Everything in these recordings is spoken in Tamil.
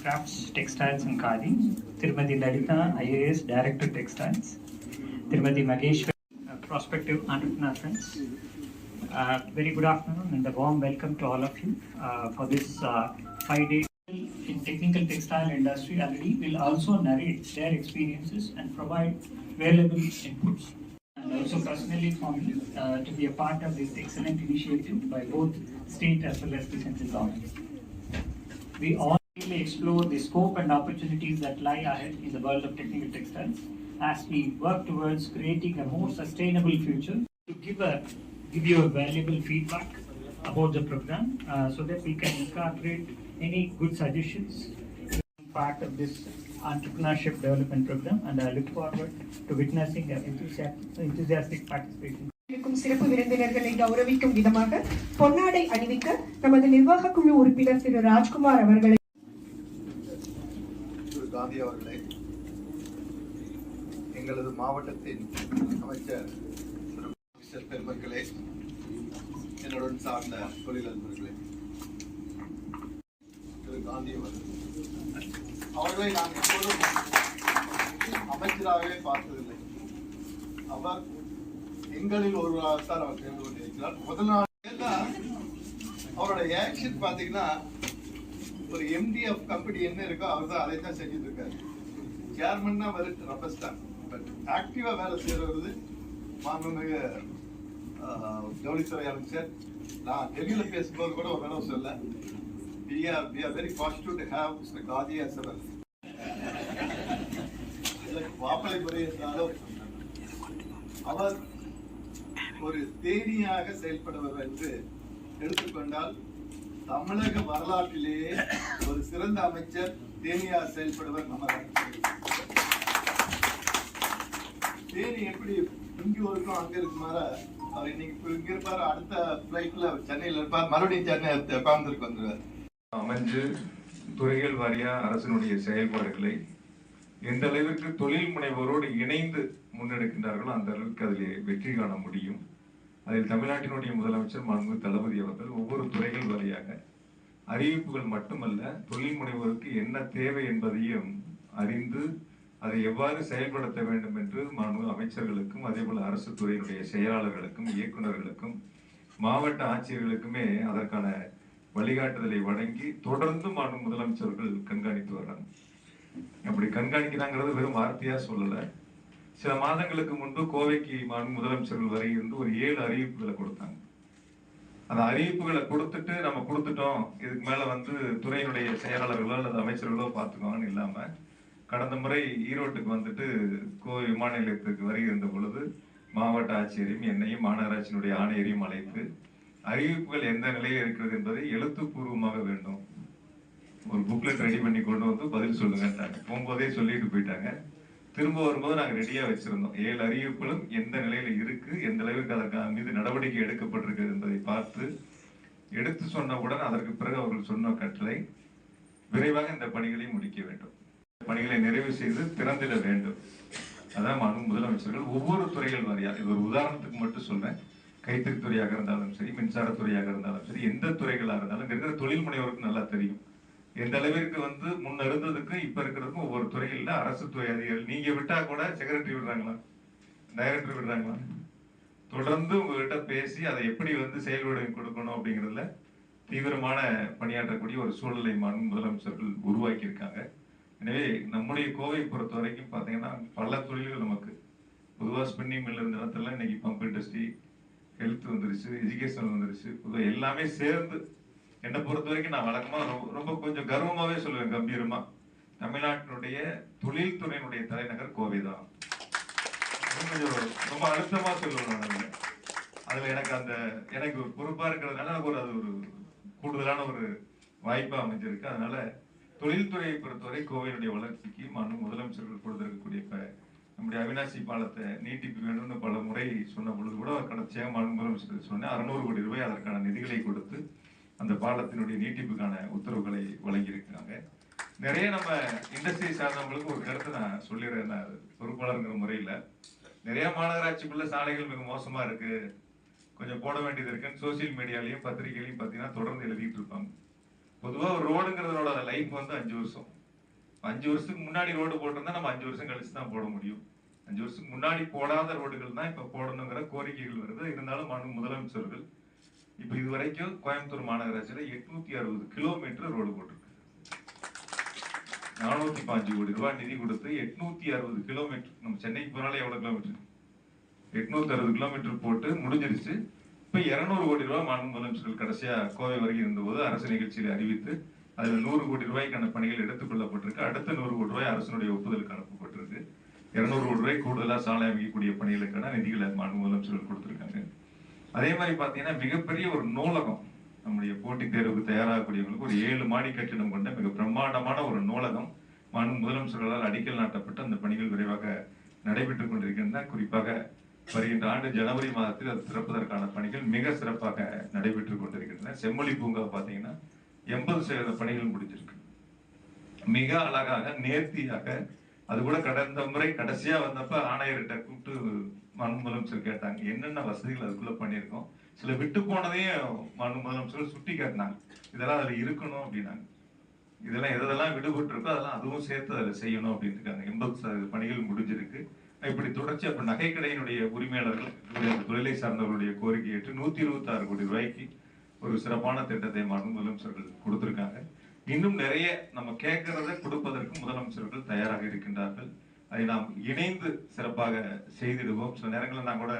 Handicrafts, Textiles and Khadi. Tirumati Lalita, IAS Director Textiles. Tirumati Mageshwar, uh, Prospective Entrepreneur Friends. Uh, Very good afternoon and a warm welcome to all of you uh, for this uh, five-day in technical textile industry already will also narrate their experiences and provide valuable inputs. And also personally for me uh, to be a part of this excellent initiative by both state as well as the central government. We all really explore the scope and opportunities that lie ahead in the world of technical textiles as we work towards creating a more sustainable future. To give a give you a valuable feedback about the program uh, so that we can incorporate any good suggestions part of this entrepreneurship development program and I look forward to witnessing an enthusiastic, enthusiastic participation. இருக்கும் சிறப்பு விருந்தினர்களை கௌரவிக்கும் விதமாக பொன்னாடை அணிவிக்க நமது நிர்வாக குழு உறுப்பினர் திரு ராஜ்குமார் அவர்களை திரு காந்தி அவர்களே எங்களது மாவட்டத்தின் அமைச்சர் திரு. பெருமக்களே என்னுடன் சார்ந்த தொழிலதிபர்களே திரு. காந்தி அவர்கள். அவர்களை நான் எப்போதும் அமைச்சராகவே பார்த்ததில்லை. அவர் எங்களில் ஒருவராகத்தான் அவர் சேர்ந்து கொண்டிருக்கிறார். முதல் நாள் அவருடைய அவரோட ஆக்ஷன் பார்த்தீங்கன்னா ஒரு எம்டி ஆஃப் கம்பெனி என்ன இருக்கோ அவர் தான் அதை தான் செஞ்சுட்டு இருக்காரு. சேர்மன்னா தான் வரு ரப்பஸ் தான் பட் ஆக்டிவா வேலை செய்யறது மாண்புமிகு ஜவுளித்துறை அமைச்சர். நான் டெல்லியில் பேசும்போது கூட ஒரு தடவை சொல்ல we are we are very positive to have mister khadi as our வாப்பளை முறை என்றாலும் அவர் ஒரு தேனியாக செயல்படுவர் என்று எடுத்துக்கொண்டால் தமிழக வரலாற்றிலேயே ஒரு சிறந்த அமைச்சர் தேனியார் செயல்படுவர் நம்ம தேனி எப்படி இங்க இருக்கும் அங்க இருக்குமாற அவர் இன்னைக்கு இங்க இருப்பாரு அடுத்த பிளைட்ல சென்னையில இருப்பார் மறுபடியும் சென்னை உட்கார்ந்துருக்கு வந்துருவார். அமைஞ்சு துறைகள் வாரியா அரசினுடைய செயல்பாடுகளை எந்த அளவிற்கு தொழில் முனைவோரோடு இணைந்து முன்னெடுக்கின்றார்களோ அந்த அளவுக்கு அதில் வெற்றி காண முடியும். அதில் தமிழ்நாட்டினுடைய முதலமைச்சர் மாண்பு தளபதி அவர்கள் ஒவ்வொரு துறைகள் வழியாக அறிவிப்புகள் மட்டுமல்ல தொழில் முனைவோருக்கு என்ன தேவை என்பதையும் அறிந்து அதை எவ்வாறு செயல்படுத்த வேண்டும் என்று மாண்பு அமைச்சர்களுக்கும் அதேபோல் அரசு துறையினுடைய செயலாளர்களுக்கும் இயக்குநர்களுக்கும் மாவட்ட ஆட்சியர்களுக்குமே அதற்கான வழிகாட்டுதலை வழங்கி தொடர்ந்து மாண்பு முதலமைச்சர்கள் கண்காணித்து வர்றாங்க. அப்படி கண்காணிக்கிறாங்கிறது வெறும் வார்த்தையா சொல்லலை. சில மாதங்களுக்கு முன்பு கோவைக்கு முதலமைச்சர்கள் வரை இருந்து ஒரு ஏழு அறிவிப்புகளை கொடுத்தாங்க. அந்த அறிவிப்புகளை கொடுத்துட்டு நம்ம கொடுத்துட்டோம். இதுக்கு மேல வந்து துறையினுடைய செயலாளர்களோ அல்லது அமைச்சர்களோ பார்த்துக்கோங்கன்னு இல்லாம கடந்த முறை ஈரோட்டுக்கு வந்துட்டு கோவை விமான நிலையத்துக்கு வரை இருந்த பொழுது மாவட்ட ஆட்சியரையும் என்னையும் மாநகராட்சியினுடைய ஆணையரையும் அழைத்து அறிவிப்புகள் எந்த நிலையில் இருக்கிறது என்பதை எழுத்துப்பூர்வமாக வேண்டும். ஒரு புக்லெட் ரெடி பண்ணி கொண்டு வந்து பதில் சொல்லுங்கன்ட்டாங்க. போகும்போதே சொல்லிட்டு போயிட்டாங்க. திரும்ப வரும்போது நாங்க ரெடியா வச்சிருந்தோம். ஏழு அறிவிப்புகளும் எந்த நிலையில இருக்கு எந்த அளவுக்கு அதற்கு மீது நடவடிக்கை எடுக்கப்பட்டிருக்கு என்பதை பார்த்து எடுத்து சொன்னவுடன் அதற்கு பிறகு அவர்கள் சொன்ன கட்டளை விரைவாக இந்த பணிகளை முடிக்க வேண்டும். இந்த பணிகளை நிறைவு செய்து திறந்திட வேண்டும். அதான் மாண்பு முதலமைச்சர்கள். ஒவ்வொரு துறைகள் வாரியா இது ஒரு உதாரணத்துக்கு மட்டும் சொல்றேன். கைத்தறித்துறையாக இருந்தாலும் சரி மின்சாரத்துறையாக இருந்தாலும் சரி எந்த துறைகளாக இருந்தாலும் இருக்கிற தொழில் முனைவோருக்கு நல்லா தெரியும். எந்த அளவிற்கு வந்து முன்ன இருந்ததுக்கு இப்ப இருக்கிறதுக்கும் ஒவ்வொரு துறையில் அரசு துறை அதிகாரிகள் நீங்க விட்டா கூட செக்ரட்டரி விடுறாங்களா? டைரக்டர் விடுறாங்களா? தொடர்ந்து உங்ககிட்ட பேசி அதை எப்படி வந்து செயல்பட கொடுக்கணும் அப்படிங்கிறதுல தீவிரமான பணியாற்றக்கூடிய ஒரு சூழலை மாண்பு முதலமைச்சர்கள் உருவாக்கி இருக்காங்க எனவே நம்முடைய கோவை பொறுத்த வரைக்கும் பாத்தீங்கன்னா பல தொழில்கள் நமக்கு. பொதுவாக ஸ்பின்னிங் மில் இருந்த இடத்துல இன்னைக்கு பம்ப் இண்டஸ்ட்ரி ஹெல்த் வந்துருச்சு எஜுகேஷன் வந்துருச்சு. பொதுவாக எல்லாமே சேர்ந்து என்னை பொறுத்த வரைக்கும் நான் வழக்கமாக ரொம்ப- ரொம்ப கொஞ்சம் கர்வமாகவே சொல்லுவேன் கம்பீரமாக தமிழ்நாட்டினுடைய தொழில்துறையினுடைய தலைநகர் கோவை தான். கொஞ்சம் ரொம்ப அழுத்தமாக சொல்லுவேன் நான் அதில். எனக்கு அந்த எனக்கு ஒரு பொறுப்பாக இருக்கிறதுனால எனக்கு ஒரு அது ஒரு கூடுதலான ஒரு வாய்ப்பாக அமைஞ்சிருக்கு. அதனால தொழில்துறையை பொறுத்தவரை கோவையினுடைய வளர்ச்சிக்கு மனு முதலமைச்சர்கள் கொடுத்திருக்கக்கூடிய இப்போ நம்முடைய அவினாசி பாலத்தை நீட்டிப்பு வேணும்னு பல முறை சொன்ன பொழுது கூட அவர் கடைசியாக மனு சொன்னேன். அறுநூறு கோடி ரூபாய் அதற்கான நிதிகளை கொடுத்து அந்த பாலத்தினுடைய நீட்டிப்புக்கான உத்தரவுகளை வழங்கியிருக்கிறாங்க. நிறைய நம்ம இண்டஸ்ட்ரி சார்ந்தவங்களுக்கு ஒரு கருத்தை நான் சொல்லிடுறேன். நான் பொறுப்பாளருங்கிற முறையில். நிறைய மாநகராட்சிக்குள்ள சாலைகள் மிக மோசமாக இருக்கு. கொஞ்சம் போட வேண்டியது இருக்குன்னு சோசியல் மீடியாலையும் பத்திரிகையிலையும் பார்த்தீங்கன்னா தொடர்ந்து எழுதிட்டு இருப்பாங்க. பொதுவாக ஒரு ரோடுங்கிறதோட லைஃப் வந்து அஞ்சு வருஷம். அஞ்சு வருஷத்துக்கு முன்னாடி ரோடு போட்டிருந்தா நம்ம அஞ்சு வருஷம் கழிச்சு தான் போட முடியும். அஞ்சு வருஷத்துக்கு முன்னாடி போடாத ரோடுகள் தான் இப்போ போடணுங்கிற கோரிக்கைகள் வருது. இருந்தாலும் மாண்பு முதலமைச்சர்கள் இப்ப இது வரைக்கும் கோயம்புத்தூர் மாநகராட்சியில எட்நூத்தி அறுபது கிலோமீட்டர் ரோடு போட்டிருக்கு. நானூத்தி பாஞ்சு கோடி ரூபாய் நிதி கொடுத்து எட்நூத்தி அறுபது கிலோமீட்டர் நம்ம சென்னைக்கு போனாலே எவ்வளவு கிலோமீட்டர் எட்நூத்தி அறுபது கிலோமீட்டர் போட்டு முடிஞ்சிருச்சு. இப்ப இருநூறு கோடி ரூபாய் மாநில முதலமைச்சர்கள் கடைசியா கோவை வரைக்கும் இருந்தபோது அரசு நிகழ்ச்சியில் அறிவித்து அதுல நூறு கோடி ரூபாய்க்கான பணிகள் எடுத்துக் கொள்ளப்பட்டிருக்கு அடுத்த நூறு கோடி ரூபாய் அரசனுடைய ஒப்புதலுக்கு அனுப்பப்பட்டிருக்கு. இருநூறு கோடி ரூபாய் கூடுதலா சாலை அமைக்கக்கூடிய பணிகளுக்கான நிதிகளை மாநில முதலமைச்சர்கள் கொடுத்திருக்காங்க. அதே மாதிரி பாத்தீங்கன்னா மிகப்பெரிய ஒரு நூலகம் நம்முடைய போட்டித் தேர்வுக்கு தயாராகக்கூடியவங்களுக்கு ஒரு ஏழு மாடி கட்டிடம் கொண்ட மிக பிரம்மாண்டமான ஒரு நூலகம் மாண்பு முதலமைச்சர்களால் அடிக்கல் நாட்டப்பட்டு அந்த பணிகள் விரைவாக நடைபெற்றுக் கொண்டிருக்கின்றன. குறிப்பாக வருகின்ற ஆண்டு ஜனவரி மாதத்தில் அது திறப்பதற்கான பணிகள் மிக சிறப்பாக நடைபெற்றுக் கொண்டிருக்கின்றன. செம்மொழி பூங்கா பார்த்தீங்கன்னா எண்பது சதவீத பணிகள் முடிஞ்சிருக்கு. மிக அழகாக நேர்த்தியாக அது கூட கடந்த முறை கடைசியா வந்தப்ப ஆணையர்கிட்ட கூப்பிட்டு முதலமைச்சர் கேட்டாங்க. என்னென்ன வசதிகள் அதுக்குள்ள பண்ணியிருக்கோம்? சில விட்டு போனதையும் மாண்பு முதலமைச்சர் சுட்டி காட்டினாங்க. இதெல்லாம் அதில் இருக்கணும் அப்படின்னாங்க. இதெல்லாம் எதெல்லாம் விடுபட்டு இருக்கோ அதெல்லாம் அதுவும் சேர்த்து அதில் செய்யணும் அப்படின்னு இருக்காங்க எண்பது சதவீத பணிகள் முடிஞ்சிருக்கு. இப்படி தொடர்ச்சி அப்போ நகைக்கடையினுடைய உரிமையாளர்கள் தொழிலை சார்ந்தவர்களுடைய கோரிக்கை ஏற்று நூற்றி இருபத்தாறு கோடி ரூபாய்க்கு ஒரு சிறப்பான திட்டத்தை மாண்பு முதலமைச்சர்கள் கொடுத்திருக்காங்க. இன்னும் நிறைய நம்ம கேட்கறத கொடுப்பதற்கு முதலமைச்சர்கள் தயாராக இருக்கின்றார்கள். அதை நாம் இணைந்து சிறப்பாக செய்திடுவோம். சில நேரங்களில் நான் கூட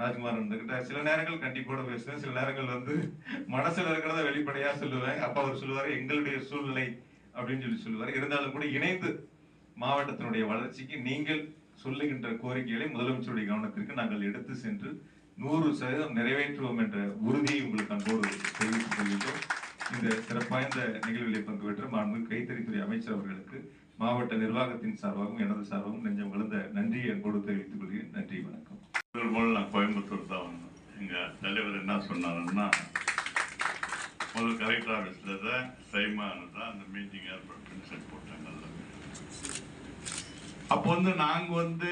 ராஜ்குமார் இருந்துகிட்ட சில நேரங்கள் கண்டிப்போட பேசுவேன். சில நேரங்கள் வந்து மனசுல இருக்கிறத வெளிப்படையா சொல்லுவேன். அப்ப அவர் சொல்லுவார் எங்களுடைய சூழ்நிலை அப்படின்னு சொல்லி சொல்லுவார். இருந்தாலும் கூட இணைந்து மாவட்டத்தினுடைய வளர்ச்சிக்கு நீங்கள் சொல்லுகின்ற கோரிக்கைகளை முதலமைச்சருடைய கவனத்திற்கு நாங்கள் எடுத்து சென்று நூறு சதவீதம் நிறைவேற்றுவோம் என்ற உறுதியை உங்களுக்கு அன்போடு தெரிவித்துக் கொள்கிறோம் இந்த சிறப்பாய்ந்த நிகழ்வில் பங்கு பெற்ற மாண்பு கைத்தறித்துறை அமைச்சர் அவர்களுக்கு மாவட்ட நிர்வாகத்தின் சார்பாகவும் எனது சார்பாகவும் நெஞ்சம் கலந்த நன்றியை அன்போடு தெரிவித்துக் கொள்கிறேன். நன்றி வணக்கம். முதல் நான் கோயம்புத்தூர் தான் வந்தேன். எங்கள் தலைவர் என்ன சொன்னாருன்னா முதல் கலெக்டர் ஆஃபீஸில் தான் சைமானு தான் அந்த மீட்டிங் ஏற்பட்டு செட் போட்டாங்கல்ல அப்போ வந்து நாங்கள் வந்து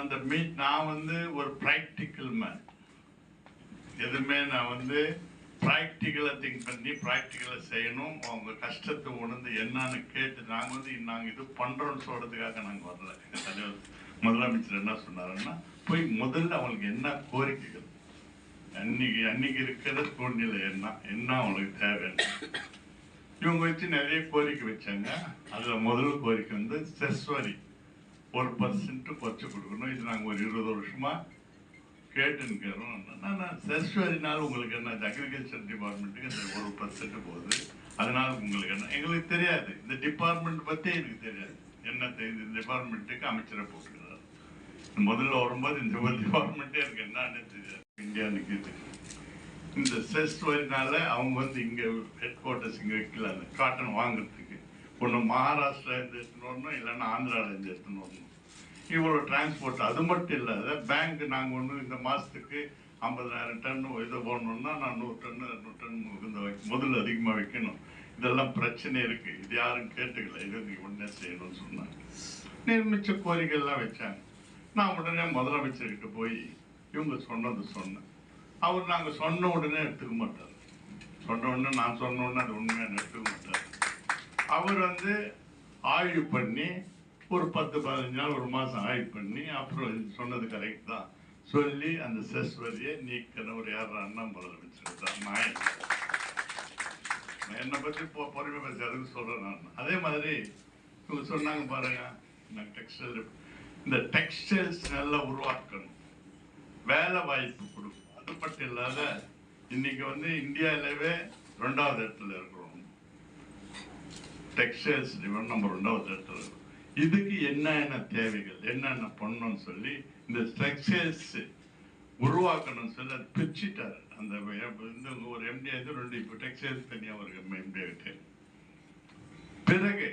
அந்த மீட் நான் வந்து ஒரு ப்ராக்டிக்கல் மேன் எதுவுமே நான் வந்து ப்ராக்டிக்கலாக திங்க் பண்ணி ப்ராக்டிக்கலாக செய்யணும். அவங்க கஷ்டத்தை உணர்ந்து என்னன்னு கேட்டு நாங்கள் வந்து நாங்கள் இது பண்ணுறோன்னு சொல்கிறதுக்காக நாங்கள் வரல. எங்கள் தலைவர் முதலமைச்சர் என்ன சொன்னாருன்னா போய் முதல்ல அவங்களுக்கு என்ன கோரிக்கைகள்? அன்னைக்கு அன்னைக்கு இருக்கிற சூழ்நிலை என்ன? என்ன அவங்களுக்கு தேவை? இவங்க வச்சு நிறைய கோரிக்கை வச்சாங்க. அதில் முதல் கோரிக்கை வந்து செஸ் வரி ஒரு பர்சன்ட்டு குறைச்சி கொடுக்கணும். இது நாங்கள் ஒரு இருபது வருஷமாக கேட்டுன்னு நான் செஸ் உங்களுக்கு என்ன? அக்ரிகல்ச்சர் டிபார்ட்மெண்ட்டுக்கு இந்த ஒரு பர்சன்ட் போகுது. அதனால உங்களுக்கு என்ன? எங்களுக்கு தெரியாது. இந்த டிபார்ட்மெண்ட் பற்றி எனக்கு தெரியாது. என்ன தெரியுது? இந்த டிபார்ட்மெண்ட்டுக்கு அமைச்சரை போட்டுக்கிறார். முதல்ல வரும்போது இந்த ஒரு டிபார்ட்மெண்ட்டே எனக்கு என்னன்னு தெரியாது. இந்தியா நிற்கிது இந்த செஸ் வரினால அவங்க வந்து இங்கே ஹெட் குவார்ட்டர்ஸ் இங்கே வைக்கல. அந்த காட்டன் வாங்குறதுக்கு. ஒன்று மகாராஷ்டிரா இருந்து எடுத்துன்னு வரணும் இல்லைன்னா ஆந்திராவில் இருந்து எடுத்துன்னு வரணும். இவ்வளோ டிரான்ஸ்போர்ட் அது மட்டும் இல்லாத பேங்க் நாங்கள் ஒன்று இந்த மாசத்துக்கு ஐம்பதாயிரம் டன் இதை போடணும்னா நான் நூறு டன் நூறு டன் இந்த முதல் முதல்ல அதிகமாக வைக்கணும். இதெல்லாம் பிரச்சனை இருக்கு. இது யாரும் கேட்டுக்கல. இது நீ உடனே செய்யணும்னு சொன்னாங்க. நிர்மிச்ச கோரிக்கைலாம் வச்சாங்க. நான் உடனே முதலமைச்சர்கிட்ட போய் இவங்க சொன்னது சொன்னேன். அவர் நாங்கள் சொன்ன உடனே எடுத்துக்க மாட்டார். சொன்ன உடனே நான் சொன்ன உடனே அது உண்மையான எடுத்துக்க மாட்டார். அவர் வந்து ஆய்வு பண்ணி ஒரு பத்து பதினஞ்சு நாள் ஒரு மாதம் ஆய்வு பண்ணி அப்புறம் இது சொன்னது கரெக்ட் தான். சொல்லி அந்த செஸ் வரியை நீக்கிறவர் யார் அண்ணன் முதலமைச்சர் தான் நான் நான் என்னை பற்றி பொ பொறுமை பேசுறதுக்கு சொல்கிறேன் நான். அதே மாதிரி இவங்க சொன்னாங்க பாருங்க நான் டெக்ஸ்டைல் இந்த டெக்ஸ்டைல்ஸ் நல்லா உருவாக்கணும். வேலை வாய்ப்பு கொடுக்கும். அது மட்டும் இல்லாத இன்னைக்கு வந்து இந்தியாவிலவே ரெண்டாவது இடத்துல இருக்கிறோம். டெக்ஸ்டைல்ஸ் நம்ம ரெண்டாவது இடத்துல இருக்கிறோம். இதுக்கு என்னென்ன தேவைகள் என்னென்ன பண்ணணும்னு சொல்லி இந்த ஸ்ட்ரக்சர்ஸ் உருவாக்கணும்னு சொல்லி அது பிரிச்சுட்டார். அந்த இந்த ஒரு எம்டி இது ரெண்டு இப்போ டெக்ஸ்டைல்ஸ் தனியாக ஒரு எம்டி ஆகிட்டு பிறகு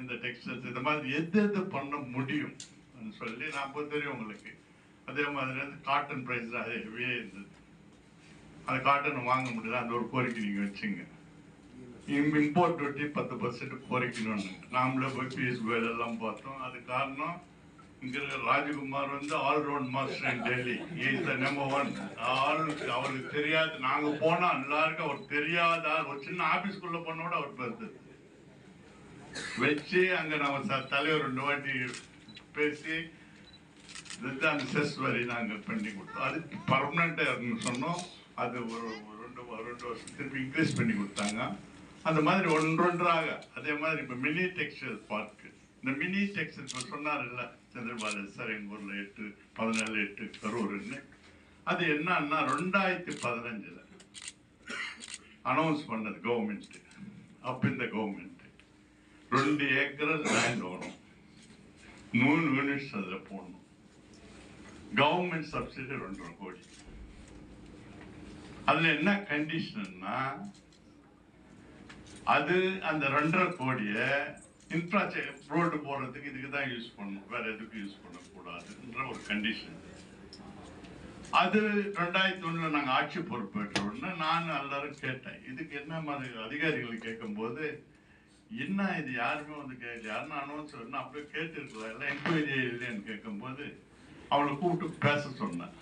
இந்த டெக்ஸ்டைல்ஸ் இந்த மாதிரி எது எது பண்ண முடியும் சொல்லி நான் இப்போ தெரியும் உங்களுக்கு. அதே மாதிரி வந்து காட்டன் ப்ரைஸ் அது ஹெவியாக இருந்தது. அந்த காட்டன் வாங்க முடியல அந்த ஒரு கோரிக்கை நீங்கள் வச்சுங்க. இம்போர்ட் டியூட்டி பத்து பர்சன்ட் குறைக்கணும்னு. நாமளே போய் பிஎஸ் வேலையெல்லாம் எல்லாம் பார்த்தோம். அது காரணம் இங்கே இருக்கிற ராஜகுமார் வந்து all round master in Delhi is the number one all அவருக்கு தெரியாது. நாங்கள் போனால் எல்லாருக்கும் அவர் தெரியாத ஆள். ஒரு சின்ன ஆபீஸ்க்குள்ள போனோட அவர் பேசுது வச்சு அங்கே நம்ம ச- தலைவர் ரெண்டு வாட்டி பேசி இதுதான் அந்த செஸ் வரி நாங்கள் பண்ணி கொடுத்தோம். அது பர்மனண்டா சொன்னோம். அது ஒரு ரெண்டு ரெண்டு வருஷம் திருப்பி இன்க்ரீஸ் பண்ணி கொடுத்தாங்க. அந்த மாதிரி ஒன்றொன்றாக அதே மாதிரி இப்போ மினி டெக்ஸ்டைல் பார்க் இந்த மினி டெக்ஸ்டைல் இப்போ சொன்னார் இல்லை சந்திரபாலு சார் எங்கள் ஊரில் எட்டு பதினேழு எட்டு கரூர்னு அது என்னன்னா ரெண்டாயிரத்தி பதினஞ்சில் அனௌன்ஸ் பண்ணது கவர்மெண்ட் அப்போ இந்த கவர்மெண்ட்டு ரெண்டு ஏக்கர் லேண்ட் வரும் மூணு யூனிட்ஸ் அதில் போடணும். கவர்மெண்ட் சப்சிடி ரெண்டரை கோடி. அதில் என்ன கண்டிஷன்னா அது அந்த ரெண்டரை கோடியை இன்ஃப்ராஸ்ட்ரக்சர் ரோடு போடுறதுக்கு இதுக்கு தான் யூஸ் பண்ணணும். வேற எதுக்கும் யூஸ் பண்ணக்கூடாதுன்ற ஒரு கண்டிஷன் அது ரெண்டாயிரத்தி ஒன்றில் நாங்கள் ஆட்சி பொறுப்பேற்ற உடனே நான் எல்லாரும் கேட்டேன். இதுக்கு என்ன மாதிரி அதிகாரிகள் கேட்கும்போது என்ன இது யாருமே வந்து கேட்கல. யாருன்னு அனௌன்ஸ் அப்படியே கேட்டுருக்கலாம் இல்லை என்கொயரி இல்லைன்னு கேட்கும்போது அவளை கூப்பிட்டு பேச சொன்னேன்.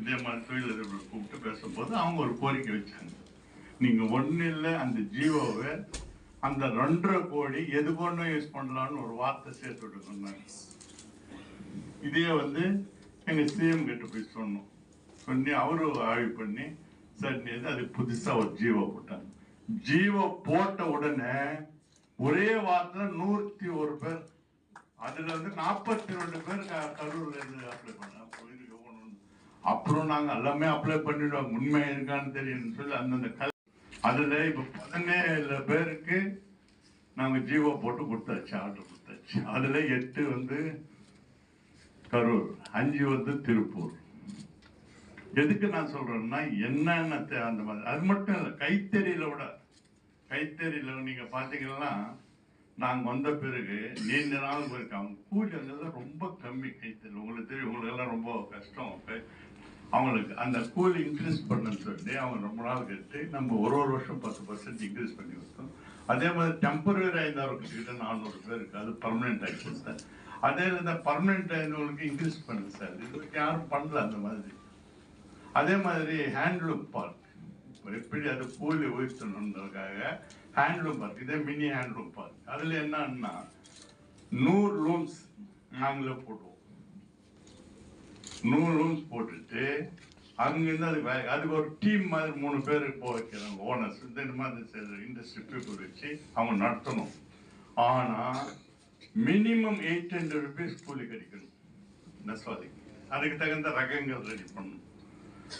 இதே மாதிரி தொழிலதிபர்கள் கூப்பிட்டு பேசும்போது அவங்க ஒரு கோரிக்கை வச்சாங்க. நீங்க ஒண்ணு இல்லை அந்த ஜீவோவை அந்த ரெண்டரை கோடி எது கொண்டு யூஸ் பண்ணலாம்னு ஒரு வார்த்தை சேர்த்து விட்டு சொன்னாங்க இதே வந்து எங்க சிஎம் கிட்ட போய் சொன்னோம். சொல்லி அவரு ஆய்வு பண்ணி சரி அது புதுசா ஒரு ஜீவோ போட்டாங்க. ஜீவோ போட்ட உடனே ஒரே வாரத்துல நூத்தி ஒரு பேர் அதுல வந்து நாற்பத்தி ரெண்டு பேர் க- கரூர்ல இருந்து அப்ளை பண்ணாங்க. அப்புறம் நாங்க எல்லாமே அப்ளை பண்ணிடுவோம். உண்மை இருக்கான்னு தெரியும்னு சொல்லி அந்தந்த கல் அதுல இப்ப பதினேழு பேருக்கு நாங்க ஜீவோ போட்டு கொடுத்தாச்சு ஆர்டர் கொடுத்தாச்சு. அதுல எட்டு வந்து கரூர் அஞ்சு வந்து திருப்பூர். எதுக்கு நான் சொல்றேன்னா என்னென்ன அந்த மாதிரி அது மட்டும் இல்லை கைத்தறியில விட கைத்தறியில நீங்க பாத்தீங்கன்னா நாங்க வந்த பிறகு நீண்ட நாள் போயிருக்காங்க கூலி அங்கெல்லாம் ரொம்ப கம்மி கைத்தறி. உங்களுக்கு தெரியும் உங்களுக்கு எல்லாம் ரொம்ப கஷ்டம். அவங்களுக்கு அந்த கூலி இன்க்ரீஸ் பண்ணணும்னு சொல்லி அவங்க ரொம்ப நாள் கேட்டு நம்ம ஒரு ஒரு வருஷம் பத்து பர்சன்ட் இன்க்ரீஸ் பண்ணி கொடுத்தோம் அதே மாதிரி டெம்பரரி ஐந்தாயிரம் கிட்ட நானூறு பேருக்கு அது பர்மனெண்ட் ஆகிடுச்சு சார் அதே இந்த பர்மனெண்ட் ஆயிருந்தவங்களுக்கு இன்க்ரீஸ் பண்ணுங்க சார். இது யாரும் பண்ணல அந்த மாதிரி. அதே மாதிரி ஹேண்ட்லூம் பார்க் எப்படி அது கூலி உயர்த்தணுன்றதுக்காக ஹேண்ட்லூம் பார்க் இதே மினி ஹேண்ட்லூம் பார்க் அதில் என்னன்னா நூறு லூம்ஸ் நாங்களே போடுவோம். நூறு ரூம்ஸ் போட்டுட்டு அங்கிருந்து அது அதுக்கு ஒரு டீம் மாதிரி மூணு பேர் இப்போ வைக்கிறாங்க ஓனர்ஸ் இந்த மாதிரி இண்டஸ்ட்ரி பீப்புள் வச்சு அவங்க நடத்தணும். ஆனால் மினிமம் எயிட் ஹண்ட்ரட் ருபீஸ் கூலி கிடைக்கணும் நெசவாதிக்கு அதுக்கு தகுந்த ரகங்கள் ரெடி பண்ணணும்.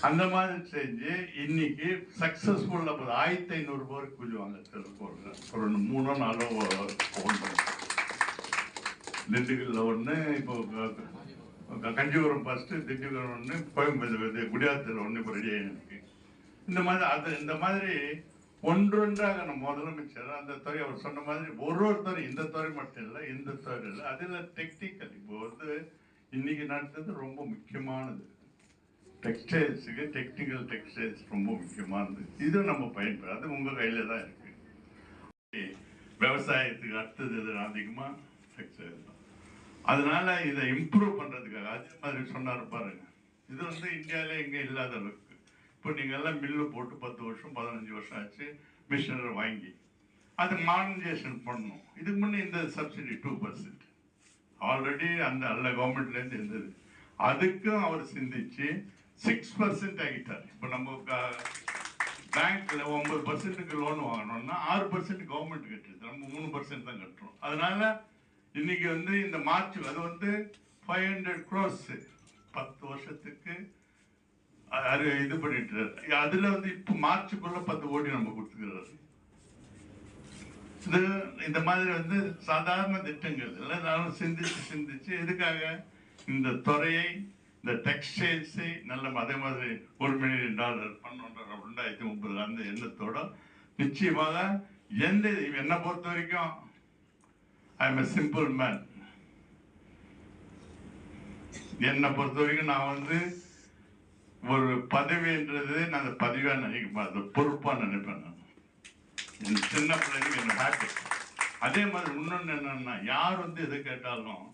அந்த மாதிரி செஞ்சு இன்னைக்கு சக்சஸ்ஃபுல்லாக போகுது ஆயிரத்தி ஐநூறு பேர் கூலி வாங்க தெருக்கு ஒரு மூணோ நாலோ ஒன்று. திண்டுக்கல்ல ஒன்று இப்போ கஞ்சிபுரம் ஃபஸ்ட்டு திண்டுக்கல் ஒன்று கோயம்புத்தூர் இது ஒன்று இப்போ ரெடி ஆகிருக்கு இந்த மாதிரி அது இந்த மாதிரி ஒன்றொன்றாக நம்ம முதலமைச்சர் அந்த துறை அவர் சொன்ன மாதிரி ஒரு ஒரு துறை இந்த துறை மட்டும் இல்லை இந்த துறை இல்லை அதில் டெக்னிக்கல் இப்போ வந்து இன்னைக்கு நடந்தது ரொம்ப முக்கியமானது. டெக்ஸ்டைல்ஸுக்கு டெக்னிக்கல் டெக்ஸ்டைல்ஸ் ரொம்ப முக்கியமானது. இது நம்ம பயன்படுது அது உங்கள் கையில் தான் இருக்குது விவசாயத்துக்கு அடுத்தது இது அதிகமா? டெக்ஸ்டைல் அதனால இதை இம்ப்ரூவ் பண்றதுக்காக அதே மாதிரி சொன்னார் பாருங்க. இது வந்து இந்தியாவில எங்க இல்லாத அளவுக்கு இப்போ நீங்க எல்லாம் மில்லு போட்டு பத்து வருஷம் பதினஞ்சு வருஷம் ஆச்சு மிஷினரை வாங்கி. அது மாடர்னைசேஷன் பண்ணணும் இதுக்கு முன்னே இந்த சப்சிடி டூ பர்சன்ட் ஆல்ரெடி அந்த அல்ல கவர்மெண்ட்லேருந்து இருந்தது. அதுக்கும் அவர் சிந்திச்சு சிக்ஸ் பர்சன்ட் ஆகிட்டார். இப்போ நம்ம பேங்க்ல ஒன்பது பர்சன்ட்டுக்கு லோன் வாங்கணும்னா ஆறு பர்சன்ட் கவர்மெண்ட் கட்டுறது நம்ம மூணு பர்சன்ட் தான் கட்டுறோம். அதனால இன்னைக்கு வந்து இந்த மார்ச் அது வந்து ஃபைவ் ஹண்ட்ரட் க்ரோஸ் பத்து வருஷத்துக்கு அது இது பண்ணிட்டு அதில் அதுல வந்து இப்போ மார்ச்சுக்குள்ள பத்து கோடி நம்ம கொடுத்துக்கிறாரு. இது இந்த மாதிரி வந்து சாதாரண திட்டங்கள். இல்லை நானும் சிந்திச்சு சிந்திச்சு எதுக்காக இந்த துறையை இந்த டெக்ஸ்டைல்ஸை நல்ல அதே மாதிரி ஒரு மில்லியன் டாலர் பண்ணோன்ற ரெண்டாயிரத்தி முப்பது அந்த எண்ணத்தோட நிச்சயமாக எந்த என்னை பொறுத்த வரைக்கும் I am a simple man என்னை பொறுத்த வரைக்கும் நான் வந்து ஒரு பதவின்றது நான் அந்த பதவியாக நினைக்க மாட்டேன் பொறுப்பாக நினைப்பேன் நான். என் சின்ன பிள்ளைங்க என்ன ஹாப்பி அதே மாதிரி இன்னொன்று என்னன்னா யார் வந்து எது கேட்டாலும்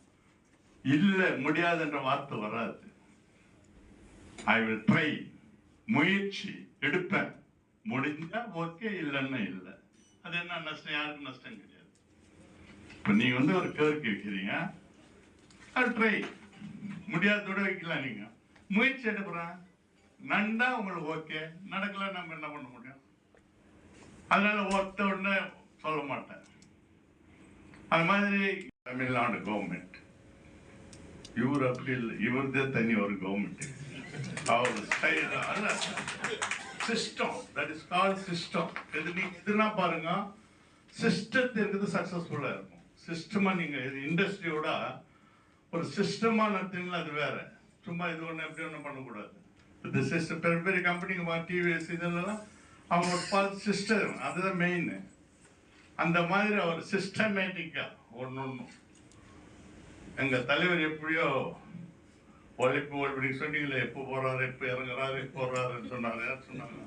இல்லை முடியாதுன்ற வார்த்தை வராது. ஐ வில் ட்ரை முயற்சி எடுப்பேன். முடிஞ்சா ஓகே இல்லைன்னா இல்லை. அது என்ன நஷ்டம்? யாருக்கும் நஷ்டம் கிடையாது. இப்போ நீங்கள் வந்து ஒரு கேர்க்கு வைக்கிறீங்க. அது ட்ரை முடியாதோட வைக்கலாம் நீங்கள் முயற்சி எடுப்புறேன் நண்டா உங்களுக்கு ஓகே நடக்கல நம்ம என்ன பண்ண முடியும்? அதனால ஒருத்த உடனே சொல்ல மாட்டேன். அது மாதிரி தமிழ்நாடு கவர்மெண்ட் இவர் அப்படி இல்லை. இவர்தே தனி ஒரு government our system that is call system இது நீங்கள் இதுனா பாருங்க. சிஸ்டத்தை இருக்குது சக்ஸஸ்ஃபுல்லாக இருக்கும். சிஸ்டமா நீங்க இது இண்டஸ்ட்ரியோட ஒரு சிஸ்டமா நடத்தினா அது வேற. சும்மா இது ஒண்ணு எப்படி ஒன்றும் பண்ணக்கூடாது. இந்த சிஸ்டம் பெரிய பெரிய கம்பெனிங்க டிவிஎஸ் இதெல்லாம் அவங்க பார்த்து சிஸ்டம் அதுதான் மெயின் அந்த மாதிரி அவர் சிஸ்டமேட்டிக்கா ஒன்று ஒன்றும் எங்க தலைவர் எப்படியோ உழைப்பு உழைப்பு சொன்னீங்களே எப்போ போறாரு எப்போ இறங்குறாரு எப்போ போறாருன்னு சொன்னாரு யார் சொன்னாங்க?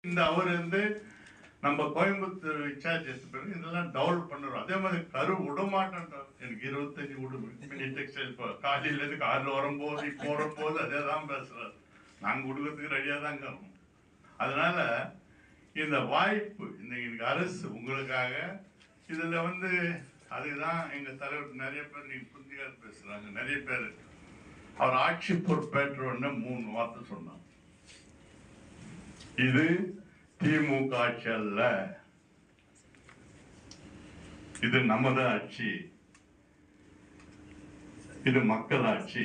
இந்த அவர் வந்து நம்ம கோயம்புத்தூர் இன்சார்ஜ் பிறகு இதெல்லாம் டெவலப் பண்ணுறோம். அதே மாதிரி கரு விடமாட்டேன்றார் எனக்கு இருபத்தஞ்சு விடு மினி டெக்ஸ்டைல் இப்போ காலையில இருந்து காரில் வரும்போது இப்போ வரும்போது அதே தான் பேசுறாரு. நாங்கள் கொடுக்கறதுக்கு ரெடியாக தான் இருக்கோம். அதனால இந்த வாய்ப்பு இந்த எனக்கு அரசு உங்களுக்காக இதில் வந்து அதுதான் எங்கள் தலைவர் நிறைய பேர் நீங்கள் புரிஞ்சுக்காது பேசுகிறாங்க நிறைய பேர். அவர் ஆட்சி பொறுப்பேற்ற உடனே மூணு வார்த்தை சொன்னார். இது திமுக ஆட்சி அல்ல. இது நமது ஆட்சி. இது மக்கள் ஆட்சி.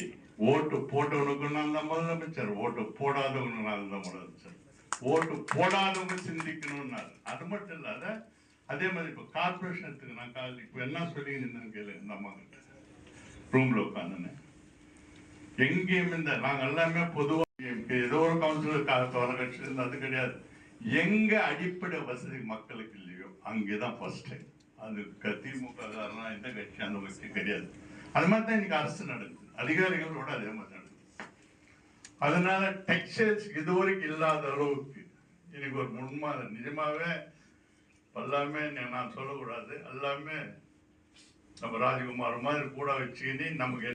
ஓட்டு போட்டவனுக்கு நான் தான் முதலமைச்சர் ஓட்டு போடாதவனுக்கு நான் தான் முதலமைச்சர். ஓட்டு போடாதவங்க சிந்திக்கணும்னாரு அது மட்டும் இல்லாத அதே மாதிரி இப்போ கார்பரேஷன் எடுத்துக்க நான் கால் இப்போ என்ன சொல்லி நின்னு கேளு இந்த அம்மா கிட்ட ரூம்ல உட்காந்துன்னு எங்கேயும் இந்த நாங்க எல்லாமே பொதுவா ஏதோ ஒரு கவுன்சிலர் தவற கட்சி இருந்து அது கிடையாது. எங்க அடிப்படை வசதி மக்களுக்கு இல்லையோ அங்கேதான் ஃபர்ஸ்ட் அது க- திமுக காரனா எந்த கட்சி அந்த கட்சி கிடையாது. அது மாதிரி தான் இன்னைக்கு அரசு நடக்குது. அதிகாரிகளோட அதே மாதிரி நடக்குது. அதனால டெக்ஸ்டைல்ஸ் இதுவரைக்கும் இல்லாத அளவுக்கு இன்னைக்கு ஒரு முன்மாதிரி நிஜமாவே எல்லாமே நான் சொல்லக்கூடாது. எல்லாமே நம்ம ராஜகுமார் மாதிரி கூட வச்சுக்கிட்டு நமக்கு